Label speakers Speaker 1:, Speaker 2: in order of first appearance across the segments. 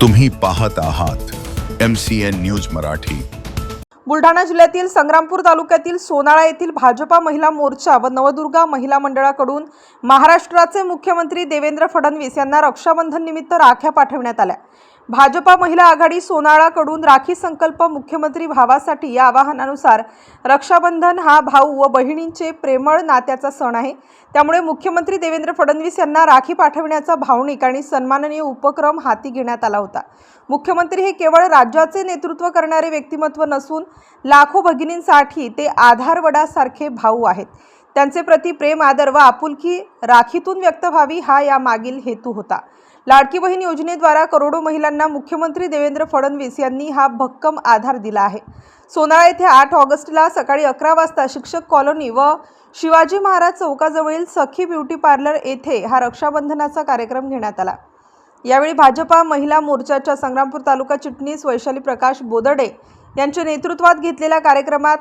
Speaker 1: तुम्ही पाहत आहात M C N news Marathi.
Speaker 2: Buldhana जिल्ह्यातील संग्रामपूर तालुक्यातील सोनाळा येथील भाजपा महिला मोर्चा व नवदुर्गा महिला मंडळाकडून महाराष्ट्राचे मुख्यमंत्री देवेंद्र फडणवीस यांना रक्षाबंधन निमित्त राख्या पाठवण्यात आल्या. भाजपा महिला आघाडी सोनाळाकडून राखी संकल्प मुख्यमंत्री भावासाठी या आवाहनानुसार रक्षाबंधन हा भाऊ व बहिणींचे प्रेमळ नात्याचा सण आहे. त्यामुळे मुख्यमंत्री देवेंद्र फडणवीस यांना राखी पाठविण्याचा भावनिक आणि सन्माननीय उपक्रम हाती घेण्यात आला होता. मुख्यमंत्री हे केवळ राज्याचे नेतृत्व करणारे व्यक्तिमत्व नसून लाखो भगिनींसाठी ते आधारवडासारखे भाऊ आहेत. त्यांचे प्रति प्रेम आदर व आपुलकी राखीतून व्यक्त व्हावी हा या मागील हेतू होता. लाडकी बहीण योजनेद्वारा करोडो महिलांना मुख्यमंत्री देवेंद्र फडणवीस यांनी हा भक्कम आधार दिला आहे. सोनाळा येथे आठ ऑगस्टला सकाळी अकरा वाजता शिक्षक कॉलनी व शिवाजी महाराज चौकाजवळील सखी ब्युटी पार्लर येथे हा रक्षाबंधनाचा कार्यक्रम घेण्यात आला. यावेळी भाजपा महिला मोर्चाच्या संग्रामपूर तालुका चिटणीस वैशाली प्रकाश बोदडे यांच्या नेतृत्वात घेतलेल्या कार्यक्रमात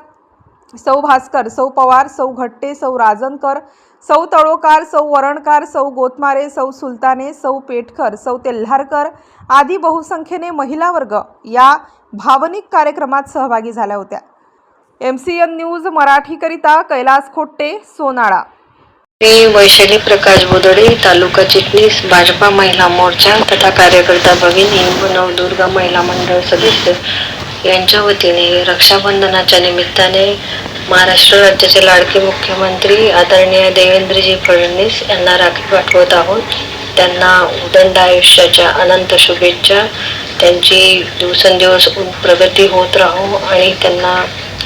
Speaker 2: सौ भास्कर सौ पवार सौ घट्टे सौ राजनकर सौ तळोकार सौ वरणकार सौ गोतमारे सौ सुलताने सौ पेटकर सौ तेल्हारकर आदी बहुसंख्येने महिला वर्ग या भावनिक कार्यक्रमात सहभागी झाल्या होत्या. एम सी एन न्यूज मराठीकरिता कैलास खोट्टे सोनाळा.
Speaker 3: मी वैशाली प्रकाश बोदडे तालुका चिटणीस भाजपा महिला मोर्चा तथा कार्यकर्ता भगिनी व नवदुर्गा महिला मंडळ सदस्य. यांच्या वतीने रक्षाबंधनाच्या निमित्ताने महाराष्ट्र राज्याचे लाडके मुख्यमंत्री आदरणीय देवेंद्रजी फडणवीस यांना राखी पाठवत आहोत. त्यांना उदंड आयुष्याच्या अनंत शुभेच्छा. त्यांची दिवसेंदिवस प्रगती होत राहो आणि त्यांना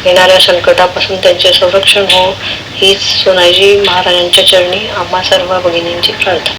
Speaker 3: येणाऱ्या संकटापासून त्यांचे संरक्षण हो. हीच सोनाजी महाराजांच्या चरणी आम्हा सर्व भगिनींची प्रार्थना.